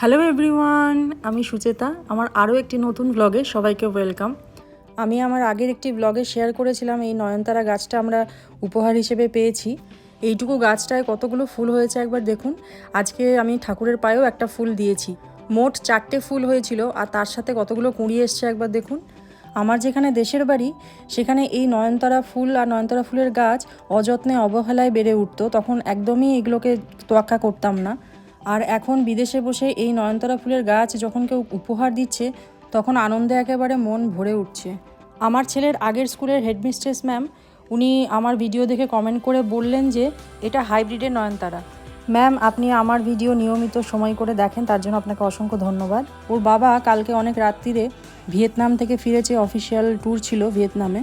Hello everyone আমি সুচেতা। আমার আরও একটি নতুন ব্লগে সবাইকে ওয়েলকাম আমি আমার আগের একটি ব্লগে শেয়ার করেছিলাম, এই নয়নতারা গাছটা আমরা উপহার হিসেবে পেয়েছি। এইটুকু গাছটায় কতগুলো ফুল হয়েছে একবার দেখুন। আজকে আমি ঠাকুরের পায়েও একটা ফুল দিয়েছি। মোট চারটে ফুল হয়েছিল আর তার সাথে কতগুলো কুঁড়ি এসছে একবার দেখুন। আমার যেখানে দেশের বাড়ি, সেখানে এই নয়নতারা ফুল আর নয়নতারা ফুলের গাছ অযত্নে অবহেলায় বেড়ে উঠতো। তখন একদমই এগুলোকে তোয়াক্কা করতাম না। আর এখন বিদেশে বসে এই নয়নতারা ফুলের গাছ যখন কেউ উপহার দিচ্ছে, তখন আনন্দে একেবারে মন ভরে উঠছে। আমার ছেলের আগের স্কুলের হেডমিস্ট্রেস ম্যাম, উনি আমার ভিডিও দেখে কমেন্ট করে বললেন যে, এটা হাইব্রিডের নয়নতারা। ম্যাম, আপনি আমার ভিডিও নিয়মিত সময় করে দেখেন, তার জন্য আপনাকে অসংখ্য ধন্যবাদ। ওর বাবা কালকে অনেক রাত্রিরে ভিয়েতনাম থেকে ফিরেছে অফিসিয়াল ট্যুর ছিল ভিয়েতনামে।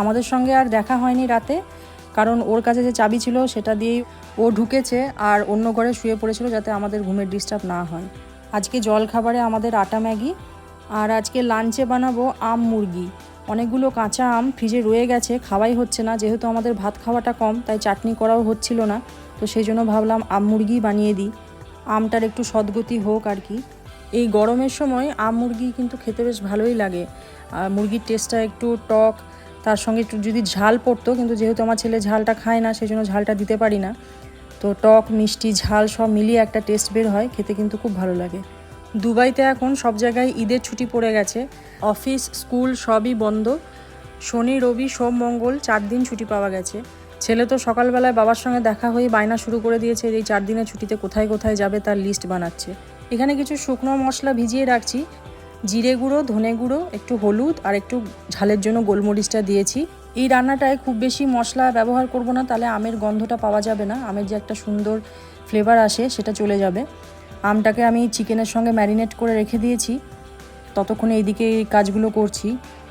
আমাদের সঙ্গে আর দেখা হয়নি রাতে। কারণ ওর কাছে যে চাবি ছিল সেটা দিয়েই ও ঢুকেছে আর অন্য ঘরে শুয়ে পড়েছিল যাতে আমাদের ঘুমের ডিস্টার্ব না হয়। আজকে জল খাবারে আমাদের আটা ম্যাগি আর আজকে লাঞ্চে বানাবো আম মুরগি। অনেকগুলো কাঁচা আম ফ্রিজে রয়ে গেছে, খাওয়াই হচ্ছে না। যেহেতু আমাদের ভাত খাওয়াটা কম, তাই চাটনি করাও হচ্ছিল না। তো সেই জন্য ভাবলাম আম মুরগি বানিয়ে দিই। আমটার একটু সদ্গতি হোক আর কি। এই গরমের সময় আম মুরগি কিন্তু খেতে বেশ ভালোই লাগে। আর মুরগির টেস্টটা একটু টক তার সঙ্গে একটু যদি ঝাল পড়তো, কিন্তু যেহেতু আমার ছেলে ঝালটা খায় না, সেই জন্য ঝালটা দিতে পারি না। তো টক, মিষ্টি, ঝাল সব মিলিয়ে একটা টেস্ট বের হয়, খেতে কিন্তু খুব ভালো লাগে। দুবাইতে এখন সব জায়গায় ঈদের ছুটি পড়ে গেছে। অফিস, স্কুল সবই বন্ধ। শনি, রবি, সোম, মঙ্গল চার দিন ছুটি পাওয়া গেছে। ছেলে তো সকালবেলায় বাবার সঙ্গে দেখা হয়ে বায়না শুরু করে দিয়েছে এই চার দিনের ছুটিতে কোথায় কোথায় যাবে তার লিস্ট বানাচ্ছে। এখানে কিছু শুকনো মশলা ভিজিয়ে রাখছি। জিরে গুঁড়ো, ধনে গুঁড়ো, একটু হলুদ আর একটু ঝালের জন্য গোলমরিচটা দিয়েছি। এই রান্নাটায় খুব বেশি মশলা ব্যবহার করব না, তাহলে আমের গন্ধটা পাওয়া যাবে না। আমের যে একটা সুন্দর ফ্লেভার আসে, সেটা চলে যাবে। আমটাকে আমি চিকেনের সঙ্গে ম্যারিনেট করে রেখে দিয়েছি। ততক্ষণে এইদিকে এই কাজগুলো করছি।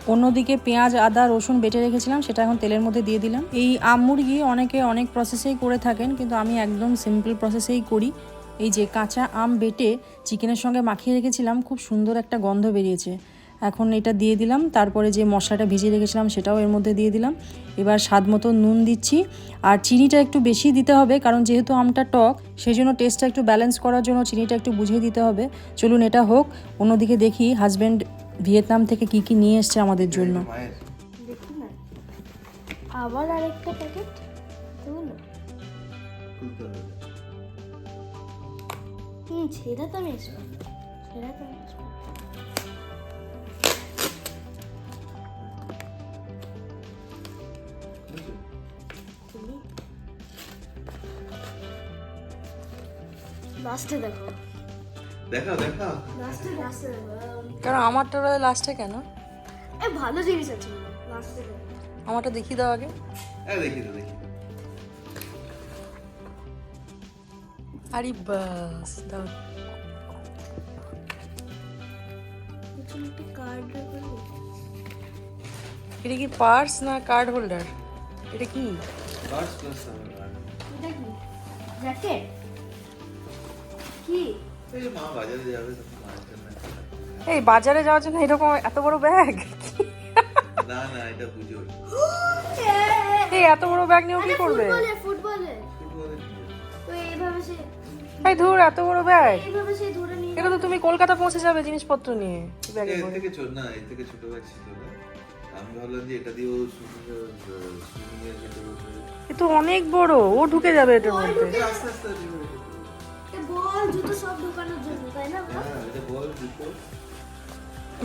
অন্যদিকে পেঁয়াজ, আদা, রসুন বেটে রেখেছিলাম, সেটা এখন তেলের মধ্যে দিয়ে দিলাম। এই আম মুরগি অনেকে অনেক প্রসেসেই করে থাকেন, কিন্তু আমি একদম সিম্পল প্রসেসেই করি। এই যে কাঁচা আম বেটে চিকেনের সঙ্গে মাখিয়ে রেখেছিলাম খুব সুন্দর একটা গন্ধ বেরিয়েছে। এখন এটা দিয়ে দিলাম তারপরে যে মশলাটা ভিজিয়ে রেখেছিলাম সেটাও এর মধ্যে দিয়ে দিলাম। এবার স্বাদ মতো নুন দিচ্ছি আর চিনিটা একটু বেশি দিতে হবে কারণ যেহেতু আমটা টক সেই জন্য টেস্টটা একটু ব্যালেন্স করার জন্য চিনিটা একটু বুঝিয়ে দিতে হবে। চলুন এটা হোক অন্যদিকে দেখি হাজব্যান্ড ভিয়েতনাম থেকে কি কি নিয়ে এসছে আমাদের জন্য। আবার আরেকটা প্যাকেট সেটা তো আমি আসব। সেটা তো আমি আসব। বুঝছ? তুমি? লাস্টে দেখো। লাস্টে লাস্টে কারণ আমারটা লাস্টে কেন? এ ভালো জিনিস আছে। লাস্টে আমারটা দেখিয়ে দাও আগে। হ্যাঁ দেখি আরে বাস দাও এটা কি পার্স না কার্ড হোল্ডার এটা কি? এটা জ্যাকেট কি? এই মা বাজারে যাবে। এই যাওয়ার জন্য এরকম এত বড় ব্যাগ না না এটা পুজো এই এত বড় ব্যাগ নিয়েও কি করবে? ফুটবলে ফুটবলে তো এইভাবে সে এই ধুর এত বড় ব্যাগ এটা তো তুমি কলকাতা পৌঁছে যাবে জিনিসপত্র নিয়ে। ব্যাগে করে থেকে ছোট না এর থেকে ছোট ব্যাগ ছিল। আমি ভাবলাম যে এটা দিয়ে ও এ তো অনেক বড় ও ঢুকে যাবে এটার মধ্যে। আস্তে আস্তে বল জুতো সব ঢোকানোর জন্য তাই না হ্যাঁ এটা বল জুতো।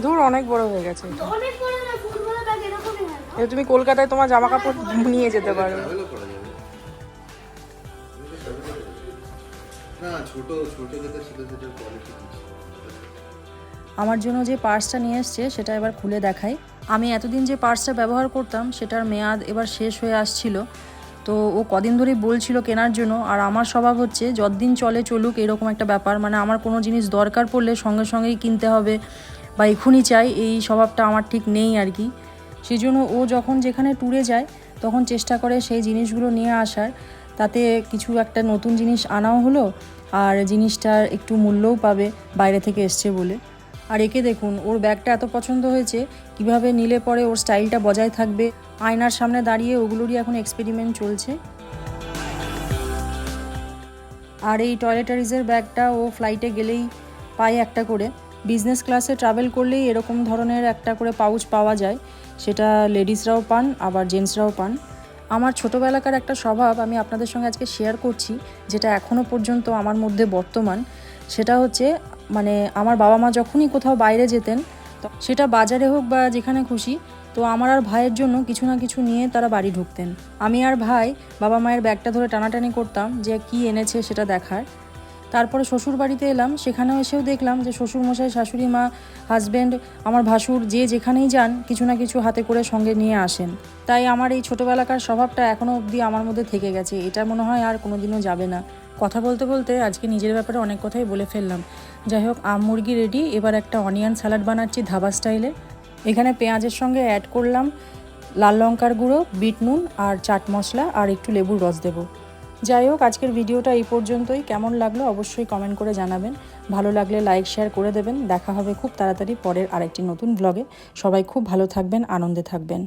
ধুর অনেক বড় হয়ে গেছে তো অনেক বড় না ফুটবলের ব্যাগ এরকমই হয় তুমি কলকাতায় তোমার জামা কাপড় নিয়ে যেতে পারো। আমার জন্য যে পার্সটা নিয়ে এসছে, সেটা এবার খুলে দেখাই। আমি এতদিন যে পার্সটা ব্যবহার করতাম, সেটার মেয়াদ এবার শেষ হয়ে আসছিল। তো ও কদিন ধরেই বলছিল কেনার জন্য, আর আমার স্বভাব হচ্ছে, যতদিন চলে চলুক, এরকম একটা ব্যাপার। মানে আমার কোনো জিনিস দরকার পড়লে সঙ্গে সঙ্গেই কিনতে হবে, বা এখনই চাই, এই স্বভাবটা আমার ঠিক নেই আর কি। সেই জন্য ও যখন যেখানে ট্যুরে যায়, তখন চেষ্টা করে সেই জিনিসগুলো নিয়ে আসার। তাতে কিছু একটা নতুন জিনিস আনাও হলো আর জিনিসটার একটু মূল্যও পাবে বাইরে থেকে এসছে বলে। আর একে দেখুন, ওর ব্যাগটা এত পছন্দ হয়েছে, কীভাবে নিলে পরে ওর স্টাইলটা বজায় থাকবে, আয়নার সামনে দাঁড়িয়ে ওগুলোরই এখন এক্সপেরিমেন্ট চলছে। আর এই টয়লেটারিজের ব্যাগটা ও ফ্লাইটে গেলেই পায় একটা করে। বিজনেস ক্লাসে ট্রাভেল করলেই এরকম ধরনের একটা করে পাউচ পাওয়া যায়, সেটা লেডিসরাও পান, আবার জেন্টসরাও পান। আমার ছোটোবেলাকার একটা স্বভাব আমি আপনাদের সঙ্গে আজকে শেয়ার করছি, যেটা এখনও পর্যন্ত আমার মধ্যে বর্তমান। সেটা হচ্ছে মানে আমার বাবা মা যখনই কোথাও বাইরে যেতেন সেটা বাজারে হোক বা যেখানে খুশি, তো আমার আর ভাইয়ের জন্য কিছু না কিছু নিয়ে তারা বাড়ি ঢুকতেন। আমি আর ভাই বাবা মায়ের ব্যাগটা ধরে টানাটানি করতাম যে কি এনেছে সেটা দেখার। তারপরে শ্বশুর বাড়িতে এলাম, সেখানেও এসেও দেখলাম যে শ্বশুর মশাই শাশুড়ি মা হাজব্যান্ড আমার ভাসুর যে যেখানেই যান, কিছু না কিছু হাতে করে সঙ্গে নিয়ে আসেন। তাই আমার এই ছোটোবেলাকার স্বভাবটা এখনও অবধি আমার মধ্যে থেকে গেছে। এটা মনে হয় আর কোনোদিনও যাবে না। কথা বলতে বলতে আজকে নিজের ব্যাপারে অনেক কথাই বলে ফেললাম। যাই হোক, আম মুরগি রেডি এবার একটা অনিয়ন স্যালাড বানাচ্ছি ধাবা স্টাইলে এখানে পেঁয়াজের সঙ্গে অ্যাড করলাম, লাল লঙ্কার গুঁড়ো, বিট নুন আর চাট মশলা আর একটু লেবুর রস দেবো। যাই হোক, আজকের ভিডিওটা এই পর্যন্তই। কেমন লাগল অবশ্যই কমেন্ট করে জানাবেন। ভালো লাগলে লাইক শেয়ার করে দেবেন। দেখা হবে খুব তাড়াতাড়ি পরের আরেকটি নতুন ব্লগে সবাই খুব ভালো থাকবেন, আনন্দে থাকবেন।